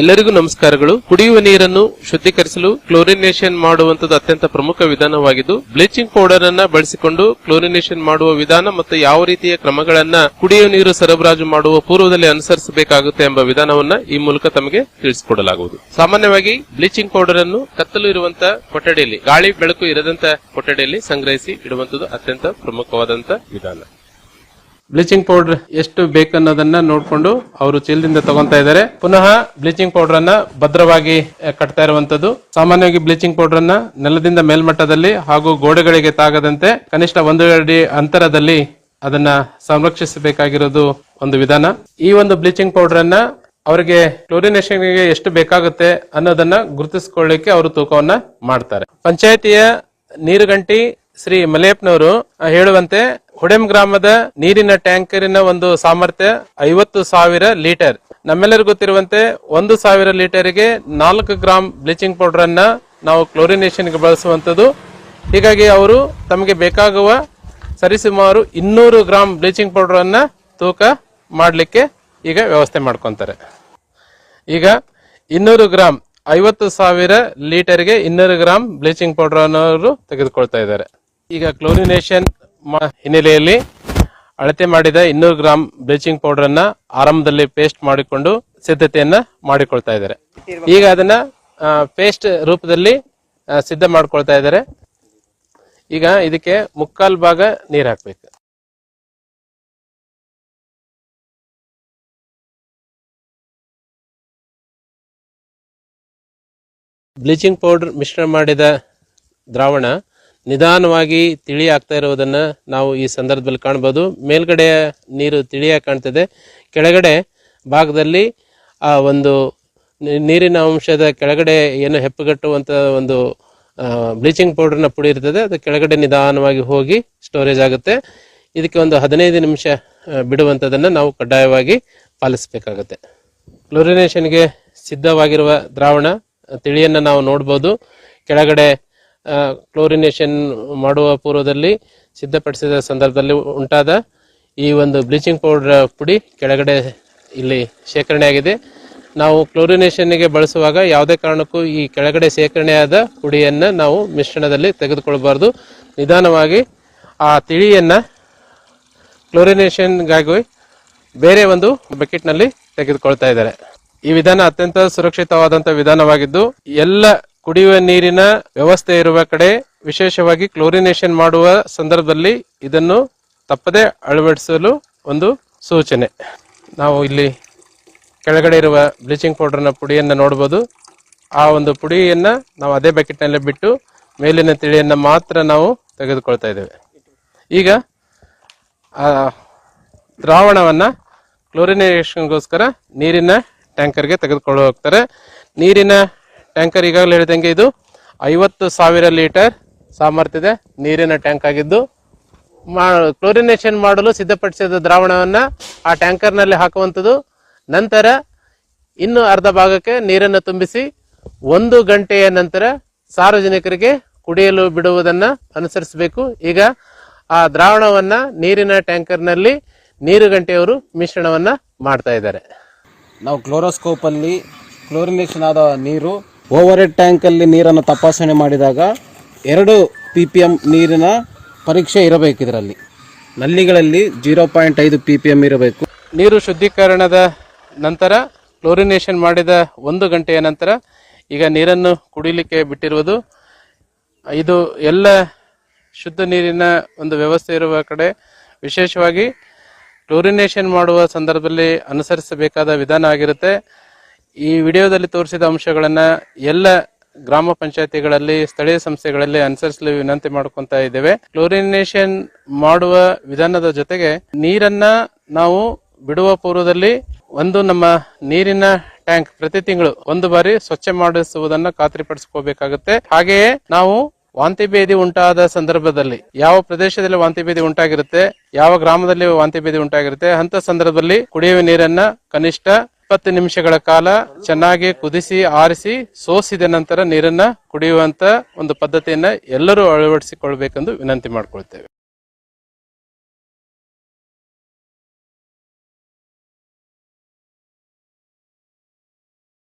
ಎಲ್ಲರಿಗೂ ನಮಸ್ಕಾರಗಳು. ಕುಡಿಯುವ ನೀರನ್ನು ಶುದ್ಧೀಕರಿಸಲು ಕ್ಲೋರಿನೇಷನ್ ಮಾಡುವಂತದ್ದು ಅತ್ಯಂತ ಪ್ರಮುಖ ವಿಧಾನವಾಗಿದ್ದು, ಬ್ಲೀಚಿಂಗ್ ಪೌಡರ್ ಅನ್ನ ಬಳಸಿಕೊಂಡು ಕ್ಲೋರಿನೇಷನ್ ಮಾಡುವ ವಿಧಾನ ಮತ್ತು ಯಾವ ರೀತಿಯ ಕ್ರಮಗಳನ್ನ ಕುಡಿಯುವ ನೀರು ಸರಬರಾಜು ಮಾಡುವ ಪೂರ್ವದಲ್ಲಿ ಅನುಸರಿಸಬೇಕಾಗುತ್ತೆ ಎಂಬ ವಿಧಾನವನ್ನ ಈ ಮೂಲಕ ತಮಗೆ ತಿಳಿಸಿಕೊಡಲಾಗುವುದು. ಸಾಮಾನ್ಯವಾಗಿ ಬ್ಲೀಚಿಂಗ್ ಪೌಡರ್ ಅನ್ನು ಕತ್ತಲು ಇರುವಂತಹ ಕೊಠಡಿಯಲ್ಲಿ, ಗಾಳಿ ಬೆಳಕು ಇರದಂತ ಕೊಠಡಿಯಲ್ಲಿ ಸಂಗ್ರಹಿಸಿ ಇಡುವಂತದ್ದು ಅತ್ಯಂತ ಪ್ರಮುಖವಾದಂತಹ ವಿಧಾನ. ಬ್ಲೀಚಿಂಗ್ ಪೌಡರ್ ಎಷ್ಟು ಬೇಕನ್ನೋದನ್ನ ನೋಡ್ಕೊಂಡು ಅವರು ಚೀಲದಿಂದ ತಗೊಂತಾ ಇದ್ದಾರೆ. ಪುನಃ ಬ್ಲೀಚಿಂಗ್ ಪೌಡರ್ ಅನ್ನ ಭದ್ರವಾಗಿ ಕಟ್ತಾ ಇರುವಂತದ್ದು. ಸಾಮಾನ್ಯವಾಗಿ ಬ್ಲೀಚಿಂಗ್ ಪೌಡರ್ ಅನ್ನ ನೆಲದಿಂದ ಮೇಲ್ಮಟ್ಟದಲ್ಲಿ ಹಾಗೂ ಗೋಡೆಗಳಿಗೆ ತಾಗದಂತೆ ಕನಿಷ್ಠ ಒಂದು ಅಡಿ ಅಂತರದಲ್ಲಿ ಅದನ್ನ ಸಂರಕ್ಷಿಸಬೇಕಾಗಿರೋದು ಒಂದು ವಿಧಾನ. ಈ ಒಂದು ಬ್ಲೀಚಿಂಗ್ ಪೌಡರ್ ಅನ್ನ ಅವರಿಗೆ ಕ್ಲೋರಿನೇಷನ್ಗೆ ಎಷ್ಟು ಬೇಕಾಗುತ್ತೆ ಅನ್ನೋದನ್ನ ಗುರುತಿಸಿಕೊಳ್ಳಿಕ್ಕೆ ಅವರು ತೂಕವನ್ನ ಮಾಡ್ತಾರೆ. ಪಂಚಾಯತಿಯ ನೀರುಗಂಟಿ ಶ್ರೀ ಮಲೇಪ್ನವರು ಹೇಳುವಂತೆ ಹುಡೆಂ ಗ್ರಾಮದ ನೀರಿನ ಟ್ಯಾಂಕರಿನ ಒಂದು ಸಾಮರ್ಥ್ಯ ಐವತ್ತು ಸಾವಿರ ಲೀಟರ್. ನಮ್ಮೆಲ್ಲರಿಗೂ ಗೊತ್ತಿರುವಂತೆ ಒಂದು ಸಾವಿರ ಲೀಟರ್ಗೆ ನಾಲ್ಕು ಗ್ರಾಮ್ ಬ್ಲೀಚಿಂಗ್ ಪೌಡರ್ ಅನ್ನ ನಾವು ಕ್ಲೋರಿನೇಷನ್ಗೆ ಗೆ ಬಳಸುವಂತದ್ದು ಹೀಗಾಗಿ ಅವರು ತಮಗೆ ಬೇಕಾಗುವ ಸರಿಸುಮಾರು ಇನ್ನೂರು ಗ್ರಾಮ್ ಬ್ಲೀಚಿಂಗ್ ಪೌಡರ್ ಅನ್ನ ತೂಕ ಮಾಡಲಿಕ್ಕೆ ಈಗ ವ್ಯವಸ್ಥೆ ಮಾಡ್ಕೊಂತಾರೆ. ಈಗ ಇನ್ನೂರು ಗ್ರಾಮ್ ಐವತ್ತು ಸಾವಿರ ಲೀಟರ್ಗೆ ಇನ್ನೂರು ಗ್ರಾಮ್ ಬ್ಲೀಚಿಂಗ್ ಪೌಡರ್ ಅನ್ನೋರು ತೆಗೆದುಕೊಳ್ತಾ ಇದ್ದಾರೆ. ಈಗ ಕ್ಲೋರಿನೇಷನ್ ಹಿನ್ನೆಲೆಯಲ್ಲಿ ಅಳತೆ ಮಾಡಿದ ಇನ್ನೂರು ಗ್ರಾಮ್ ಬ್ಲೀಚಿಂಗ್ ಪೌಡರ್ ಅನ್ನ ಆರಂಭದಲ್ಲಿ ಪೇಸ್ಟ್ ಮಾಡಿಕೊಂಡು ಸಿದ್ಧತೆಯನ್ನ ಮಾಡಿಕೊಳ್ತಾ ಇದ್ದಾರೆ. ಈಗ ಅದನ್ನ ಪೇಸ್ಟ್ ರೂಪದಲ್ಲಿ ಸಿದ್ಧ ಮಾಡ್ಕೊಳ್ತಾ ಇದ್ದಾರೆ. ಈಗ ಇದಕ್ಕೆ ಮುಕ್ಕಾಲ್ ಭಾಗ ನೀರ್ ಹಾಕ್ಬೇಕು. ಬ್ಲೀಚಿಂಗ್ ಪೌಡರ್ ಮಿಶ್ರಣ ಮಾಡಿದ ದ್ರಾವಣ ನಿಧಾನವಾಗಿ ತಿಳಿ ಆಗ್ತಾ ಇರುವುದನ್ನು ನಾವು ಈ ಸಂದರ್ಭದಲ್ಲಿ ಕಾಣ್ಬೋದು. ಮೇಲ್ಗಡೆ ನೀರು ತಿಳಿಯಾಗಿ ಕಾಣ್ತದೆ. ಕೆಳಗಡೆ ಭಾಗದಲ್ಲಿ, ಆ, ಒಂದು ನೀರಿನ ಅಂಶದ ಕೆಳಗಡೆ ಏನು ಹೆಪ್ಪುಗಟ್ಟುವಂಥ ಒಂದು ಬ್ಲೀಚಿಂಗ್ ಪೌಡರ್ನ ಪುಡಿ ಇರ್ತದೆ. ಅದು ಕೆಳಗಡೆ ನಿಧಾನವಾಗಿ ಹೋಗಿ ಸ್ಟೋರೇಜ್ ಆಗುತ್ತೆ. ಇದಕ್ಕೆ ಒಂದು ಹದಿನೈದು ನಿಮಿಷ ಬಿಡುವಂಥದ್ದನ್ನು ನಾವು ಕಡ್ಡಾಯವಾಗಿ ಪಾಲಿಸಬೇಕಾಗುತ್ತೆ. ಕ್ಲೋರಿನೇಷನ್ಗೆ ಸಿದ್ಧವಾಗಿರುವ ದ್ರಾವಣ ತಿಳಿಯನ್ನ ನಾವು ನೋಡ್ಬೋದು. ಕೆಳಗಡೆ ಕ್ಲೋರಿನೇಷನ್ ಮಾಡುವ ಪೂರ್ವದಲ್ಲಿ ಸಿದ್ಧಪಡಿಸಿದ ಸಂದರ್ಭದಲ್ಲಿ ಉಂಟಾದ ಈ ಒಂದು ಬ್ಲೀಚಿಂಗ್ ಪೌಡರ್ ಪುಡಿ ಕೆಳಗಡೆ ಇಲ್ಲಿ ಶೇಖರಣೆಯಾಗಿದೆ ನಾವು ಕ್ಲೋರಿನೇಷನ್ಗೆ ಬಳಸುವಾಗ ಯಾವುದೇ ಕಾರಣಕ್ಕೂ ಈ ಕೆಳಗಡೆ ಶೇಖರಣೆಯಾದ ಪುಡಿಯನ್ನು ನಾವು ಮಿಶ್ರಣದಲ್ಲಿ ತೆಗೆದುಕೊಳ್ಬಾರ್ದು ನಿಧಾನವಾಗಿ ಆ ತಿಳಿಯನ್ನು ಕ್ಲೋರಿನೇಷನ್ಗಾಗಿ ಬೇರೆ ಒಂದು ಬಕೆಟ್ನಲ್ಲಿ ತೆಗೆದುಕೊಳ್ತಾ ಇದ್ದಾರೆ. ಈ ವಿಧಾನ ಅತ್ಯಂತ ಸುರಕ್ಷಿತವಾದಂಥ ವಿಧಾನವಾಗಿದ್ದು, ಎಲ್ಲ ಕುಡಿಯುವ ನೀರಿನ ವ್ಯವಸ್ಥೆ ಇರುವ ಕಡೆ ವಿಶೇಷವಾಗಿ ಕ್ಲೋರಿನೇಷನ್ ಮಾಡುವ ಸಂದರ್ಭದಲ್ಲಿ ಇದನ್ನು ತಪ್ಪದೆ ಅಳವಡಿಸಲು ಒಂದು ಸೂಚನೆ. ನಾವು ಇಲ್ಲಿ ಕೆಳಗಡೆ ಇರುವ ಬ್ಲೀಚಿಂಗ್ ಪೌಡರ್ನ ಪುಡಿಯನ್ನು ನೋಡಬಹುದು ಆ ಒಂದು ಪುಡಿಯನ್ನು ನಾವು ಅದೇ ಬಕೆಟ್ನಲ್ಲಿ ಬಿಟ್ಟು ಮೇಲಿನ ತಿಳಿಯನ್ನು ಮಾತ್ರ ನಾವು ತೆಗೆದುಕೊಳ್ತಾ ಇದ್ದೇವೆ. ಈಗ ಆ ದ್ರಾವಣವನ್ನ ಕ್ಲೋರಿನೇಷನ್ಗೋಸ್ಕರ ನೀರಿನ ಟ್ಯಾಂಕರ್ಗೆ ತೆಗೆದುಕೊಂಡು ಹೋಗ್ತಾರೆ ನೀರಿನ ಟ್ಯಾಂಕರ್ ಈಗಾಗಲೇ ಹೇಳಿದಂಗೆ ಇದು ಐವತ್ತು ಸಾವಿರ ಲೀಟರ್ ಸಾಮರ್ಥ್ಯದ ನೀರಿನ ಟ್ಯಾಂಕ್ ಆಗಿದ್ದು ಕ್ಲೋರಿನೇಷನ್ ಮಾಡಲು ಸಿದ್ಧಪಡಿಸಿದ ದ್ರಾವಣವನ್ನು ಆ ಟ್ಯಾಂಕರ್ನಲ್ಲಿ ಹಾಕುವಂಥದ್ದು. ನಂತರ ಇನ್ನು ಅರ್ಧ ಭಾಗಕ್ಕೆ ನೀರನ್ನು ತುಂಬಿಸಿ ಒಂದು ಗಂಟೆಯ ನಂತರ ಸಾರ್ವಜನಿಕರಿಗೆ ಕುಡಿಯಲು ಬಿಡುವುದನ್ನು ಅನುಸರಿಸಬೇಕು. ಈಗ ಆ ದ್ರಾವಣವನ್ನ ನೀರಿನ ಟ್ಯಾಂಕರ್ನಲ್ಲಿ ನೀರು ಗಂಟೆಯವರು ಮಿಶ್ರಣವನ್ನು ಮಾಡ್ತಾ ಇದ್ದಾರೆ. ನಾವು ಕ್ಲೋರೋಸ್ಕೋಪಲ್ಲಿ ಕ್ಲೋರಿನೇಷನ್ ಆದ ನೀರು ಓವರ್ ಹೆಡ್ ಟ್ಯಾಂಕಲ್ಲಿ ನೀರನ್ನು ತಪಾಸಣೆ ಮಾಡಿದಾಗ ಎರಡು ಪಿ ಪಿ ಎಂ ನೀರಿನ ಪರೀಕ್ಷೆ ಇರಬೇಕು ಇದರಲ್ಲಿ. ನಲ್ಲಿಗಳಲ್ಲಿ ಜೀರೋ ಪಾಯಿಂಟ್ ಐದು ಪಿ ಪಿ ಎಂ ಇರಬೇಕು. ನೀರು ಶುದ್ಧೀಕರಣದ ನಂತರ, ಕ್ಲೋರಿನೇಷನ್ ಮಾಡಿದ ಒಂದು ಗಂಟೆಯ ನಂತರ ಈಗ ನೀರನ್ನು ಕುಡಿಲಿಕ್ಕೆ ಬಿಟ್ಟಿರುವುದು. ಇದು ಎಲ್ಲ ಶುದ್ಧ ನೀರಿನ ಒಂದು ವ್ಯವಸ್ಥೆ ಇರುವ ಕಡೆ ವಿಶೇಷವಾಗಿ ಕ್ಲೋರಿನೇಷನ್ ಮಾಡುವ ಸಂದರ್ಭದಲ್ಲಿ ಅನುಸರಿಸಬೇಕಾದ ವಿಧಾನ ಆಗಿರುತ್ತೆ. ಈ ವಿಡಿಯೋದಲ್ಲಿ ತೋರಿಸಿದ ಅಂಶಗಳನ್ನ ಎಲ್ಲ ಗ್ರಾಮ ಪಂಚಾಯತಿಗಳಲ್ಲಿ, ಸ್ಥಳೀಯ ಸಂಸ್ಥೆಗಳಲ್ಲಿ ಅನುಸರಿಸಲು ವಿನಂತಿ ಮಾಡ್ಕೊಂತ ಇದ್ದೇವೆ. ಕ್ಲೋರಿನೇಷನ್ ಮಾಡುವ ವಿಧಾನದ ಜೊತೆಗೆ ನೀರನ್ನ ನಾವು ಬಿಡುವ ಪೂರ್ವದಲ್ಲಿ ಒಂದು ನಮ್ಮ ನೀರಿನ ಟ್ಯಾಂಕ್ ಪ್ರತಿ ತಿಂಗಳು ಒಂದು ಬಾರಿ ಸ್ವಚ್ಛ ಮಾಡಿಸುವುದನ್ನು ಖಾತ್ರಿಪಡಿಸಿಕೋಬೇಕಾಗುತ್ತೆ. ಹಾಗೆಯೇ ನಾವು ವಾಂತಿ ಭೇದಿ ಉಂಟಾದ ಸಂದರ್ಭದಲ್ಲಿ ಯಾವ ಪ್ರದೇಶದಲ್ಲಿ ವಾಂತಿ ಭೇದಿ ಉಂಟಾಗಿರುತ್ತೆ, ಯಾವ ಗ್ರಾಮದಲ್ಲಿ ವಾಂತಿ ಭೇದಿ ಉಂಟಾಗಿರುತ್ತೆ ಅಂತ ಸಂದರ್ಭದಲ್ಲಿ ಕುಡಿಯುವ ನೀರನ್ನ ಕನಿಷ್ಠ ಇಪ್ಪತ್ತು ನಿಮಿಷಗಳ ಕಾಲ ಚೆನ್ನಾಗಿ ಕುದಿಸಿ, ಆರಿಸಿ, ಸೋಸಿದ ನಂತರ ನೀರನ್ನ ಕುಡಿಯುವಂತ ಒಂದು ಪದ್ಧತಿಯನ್ನ ಎಲ್ಲರೂ ಅಳವಡಿಸಿಕೊಳ್ಬೇಕೆಂದು ವಿನಂತಿ ಮಾಡ್ಕೊಳ್ತೇವೆ.